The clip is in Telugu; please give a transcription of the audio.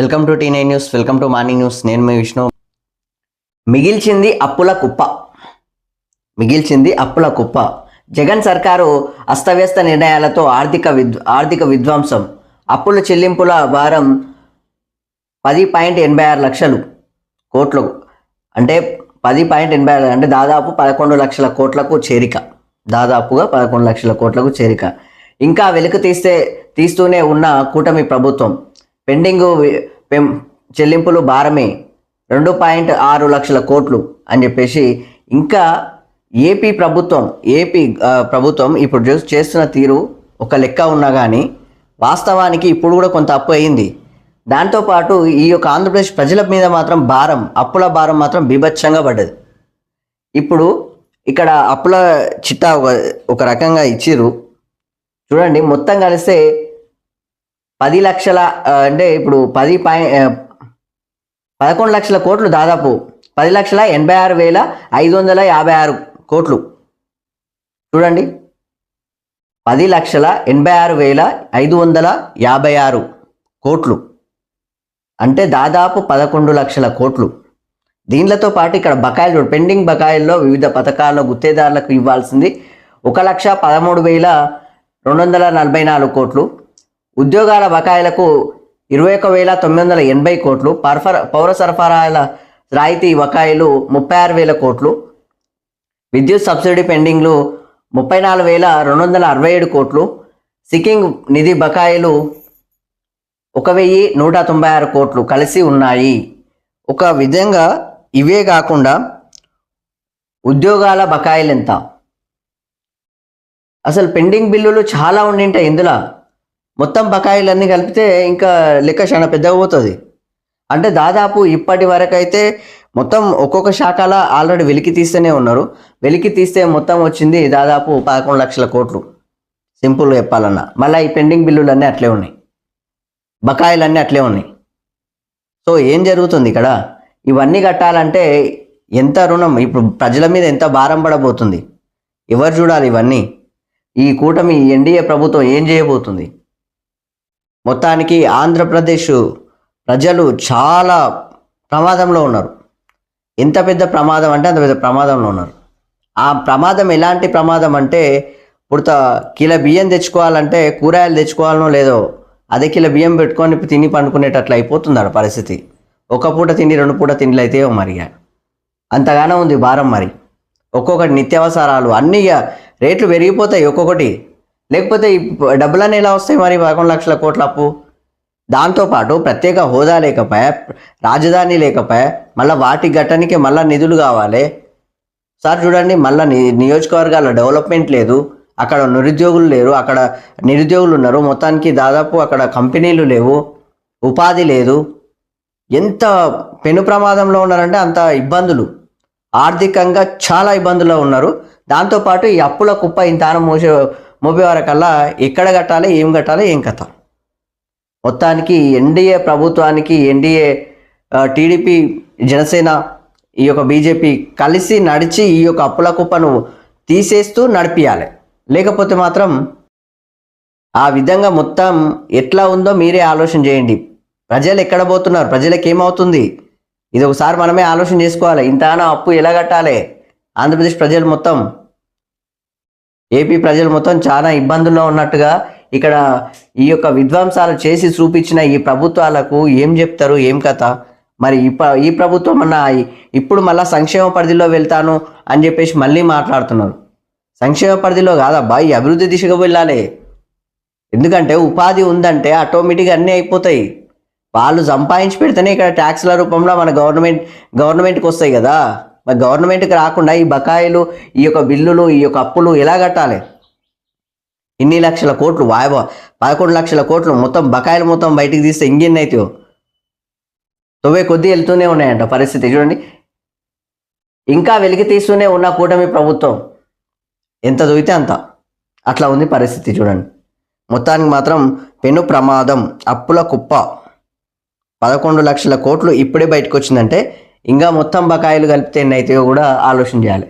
Welcome to T nine news welcome to morning news. నేను మీ విష్ణు. మిగిల్చింది అప్పుల కుప్ప. మిగిల్చింది అప్పుల కుప్ప. జగన్ సర్కారు అస్తవ్యస్త నిర్ణయాలతో ఆర్థిక విద్ ఆర్థిక విధ్వంసం. అప్పుల చెల్లింపుల భారం పది పాయింట్ ఎనభై ఆరు లక్షలు కోట్లు అంటే పది పాయింట్ ఎనభై ఆరు అంటే దాదాపు పదకొండు లక్షల కోట్లకు చేరిక. దాదాపుగా పదకొండు లక్షల కోట్లకు చేరిక. ఇంకా వెలుగు తీస్తే తీస్తూనే ఉన్న కూటమి ప్రభుత్వం. పెండింగ్ పెం- చెల్లింపులు భారమే. రెండు పాయింట్ ఆరు లక్షల కోట్లు అని చెప్పేసి ఇంకా ఏపీ ప్రభుత్వం ఏపీ ప్రభుత్వం ఇప్పుడు చేస్తున్న తీరు ఒక లెక్క ఉన్నా కానీ వాస్తవానికి ఇప్పుడు కూడా కొంత అప్పు అయింది. దాంతోపాటు ఈ యొక్క ఆంధ్రప్రదేశ్ ప్రజల మీద మాత్రం భారం అప్పుల భారం మాత్రం బీభత్సంగా పడ్డది. ఇప్పుడు ఇక్కడ అప్పుల చిట్టా ఒక ఒక రకంగా ఇచ్చిర్రు. చూడండి మొత్తం కలిస్తే పది లక్షల అంటే ఇప్పుడు పది పై పదకొండు లక్షల కోట్లు దాదాపు పది లక్షల ఎనభై ఆరు వేల ఐదు వందల యాభై ఆరు కోట్లు. చూడండి. పది లక్షల ఎనభై ఆరు వేల ఐదు వందల యాభై ఆరు కోట్లు. అంటే దాదాపు పదకొండు లక్షల కోట్లు. దీనిలతో పాటు ఇక్కడ బకాయిలు చూడు, పెండింగ్ బకాయిల్లో వివిధ పథకాల్లో గుత్తేదారులకు ఇవ్వాల్సింది ఒక లక్ష పదమూడు వేల రెండు వందల నలభై నాలుగు కోట్లు. ఉద్యోగాల బకాయిలకు ఇరవై ఒక వేల తొమ్మిది వందల ఎనభై కోట్లు పర్ఫర పౌర సరఫరాల రాయితీ బకాయిలు ముప్పై ఆరు వేల కోట్లు విద్యుత్ సబ్సిడీ పెండింగ్లు ముప్పై నాలుగు వేల రెండు వందల అరవై ఏడు కోట్లు సికింగ్ నిధి బకాయిలు ఒక వెయ్యి నూట తొంభై ఆరు కోట్లు కలిసి ఉన్నాయి. ఒక విధంగా ఇవే కాకుండా ఉద్యోగాల బకాయిలు ఎంత? అసలు పెండింగ్ బిల్లులు చాలా ఉండింటాయి ఇందులో. మొత్తం బకాయిలన్నీ కలిపితే ఇంకా లెక్క చాలా పెద్దగా పోతుంది. అంటే దాదాపు ఇప్పటి వరకు అయితే మొత్తం ఒక్కొక్క శాఖల ఆల్రెడీ వెలికి తీస్తూనే ఉన్నారు. వెలికి తీస్తే మొత్తం వచ్చింది దాదాపు పదకొండు లక్షల కోట్లు. సింపుల్గా చెప్పాలన్నా. మళ్ళీ ఈ పెండింగ్ బిల్లులన్నీ అట్లే ఉన్నాయి. బకాయిలన్నీ అట్లే ఉన్నాయి. సో ఏం జరుగుతుంది ఇక్కడ? ఇవన్నీ కట్టాలంటే ఎంత రుణం? ఇప్పుడు ప్రజల మీద ఎంత భారం పడబోతుంది? ఎవరు చూడాలి ఇవన్నీ? ఈ కూటమి ఎన్డీఏ ప్రభుత్వం ఏం చేయబోతుంది? మొత్తానికి ఆంధ్రప్రదేశ్ ప్రజలు చాలా ప్రమాదంలో ఉన్నారు. ఎంత పెద్ద ప్రమాదం అంటే అంత పెద్ద ప్రమాదంలో ఉన్నారు. ఆ ప్రమాదం ఎలాంటి ప్రమాదం అంటే ఇప్పుడు కిలో బియ్యం తెచ్చుకోవాలంటే కూరగాయలు తెచ్చుకోవాలనో లేదో అదే కిలో బియ్యం పెట్టుకొని తిని పండుకునేటట్లు అయిపోతుంది ఆడ పరిస్థితి. ఒక పూట తిండి రెండు పూట తిండిలు అయితే మరి అంతగానో ఉంది భారం మరి. ఒక్కొక్కటి నిత్యావసరాలు అన్నీ ఇక రేట్లు పెరిగిపోతాయి ఒక్కొక్కటి. లేకపోతే ఈ డబ్బులన్నీ ఎలా వస్తాయి మరి? పదకొండు లక్షల కోట్ల అప్పు. దాంతోపాటు ప్రత్యేక హోదా లేకపోయా? రాజధాని లేకపోయా? మళ్ళీ వాటి ఘటనకి మళ్ళీ నిధులు కావాలి. సార్ చూడండి మళ్ళీ నియోజకవర్గాల డెవలప్మెంట్ లేదు. అక్కడ నిరుద్యోగులు లేరు. అక్కడ నిరుద్యోగులు ఉన్నారు. మొత్తానికి దాదాపు అక్కడ కంపెనీలు లేవు. ఉపాధి లేదు. ఎంత పెను ప్రమాదంలో ఉన్నారంటే అంత ఇబ్బందులు. ఆర్థికంగా చాలా ఇబ్బందుల్లో ఉన్నారు. దాంతోపాటు ఈ అప్పుల కుప్ప ఇంత మోసే ముప్పై వరకల్లా ఎక్కడ కట్టాలి ఏం కట్టాలి ఏం కథ మొత్తానికి ఎన్డీఏ ప్రభుత్వానికి ఎన్డీఏ టీడీపీ జనసేన ఈ యొక్క బీజేపీ కలిసి నడిచి ఈ యొక్క అప్పుల కుప్పను తీసేస్తూ నడిపియాలి. లేకపోతే మాత్రం ఆ విధంగా మొత్తం ఎట్లా ఉందో మీరే ఆలోచన చేయండి. ప్రజలు ఎక్కడ పోతున్నారు? ప్రజలకు ఏమవుతుంది? ఇది ఒకసారి మనమే ఆలోచన చేసుకోవాలి. ఇంతనా అప్పు ఎలా కట్టాలి? ఆంధ్రప్రదేశ్ ప్రజలు మొత్తం ఏపీ ప్రజలు మొత్తం చాలా ఇబ్బందుల్లో ఉన్నట్టుగా ఇక్కడ ఈ యొక్క విధ్వంసాలు చేసి చూపించిన ఈ ప్రభుత్వాలకు ఏం చెప్తారు ఏం కథ? మరి ఈ ఈ ప్రభుత్వం అన్న ఇప్పుడు మళ్ళీ సంక్షేమ పరిధిలో వెళ్తాను అని చెప్పేసి మళ్ళీ మాట్లాడుతున్నారు. సంక్షేమ పరిధిలో కాదబ్బా ఈ అభివృద్ధి దిశగా వెళ్ళాలి. ఎందుకంటే ఉపాధి ఉందంటే ఆటోమేటిక్గా అన్నీ అయిపోతాయి. వాళ్ళు సంపాదించి పెడితేనే ఇక్కడ ట్యాక్స్ల రూపంలో మన గవర్నమెంట్ గవర్నమెంట్కి వస్తాయి కదా. మరి గవర్నమెంట్కి రాకుండా ఈ బకాయిలు ఈ యొక్క బిల్లులు ఈ యొక్క అప్పులు ఎలా కట్టాలి? ఇన్ని లక్షల కోట్లు వాయబ పదకొండు లక్షల కోట్లు మొత్తం బకాయిలు మొత్తం బయటికి తీస్తే ఇంకెన్ని అవుతాయో తొవ్వే కొద్దీ వెళ్తూనే ఉన్నాయంట పరిస్థితి. చూడండి. ఇంకా వెలికి తీస్తూనే ఉన్న కూటమి ప్రభుత్వం ఎంత దొరికితే అంత. అట్లా ఉంది పరిస్థితి చూడండి. మొత్తానికి మాత్రం పెను ప్రమాదం అప్పుల కుప్ప. పదకొండు లక్షల కోట్లు ఇప్పుడే బయటకు వచ్చిందంటే ఇంకా మొత్తం బకాయిలు కలిపితే ఎన్ని అవుతాయో కూడా ఆలోచన చేయాలి.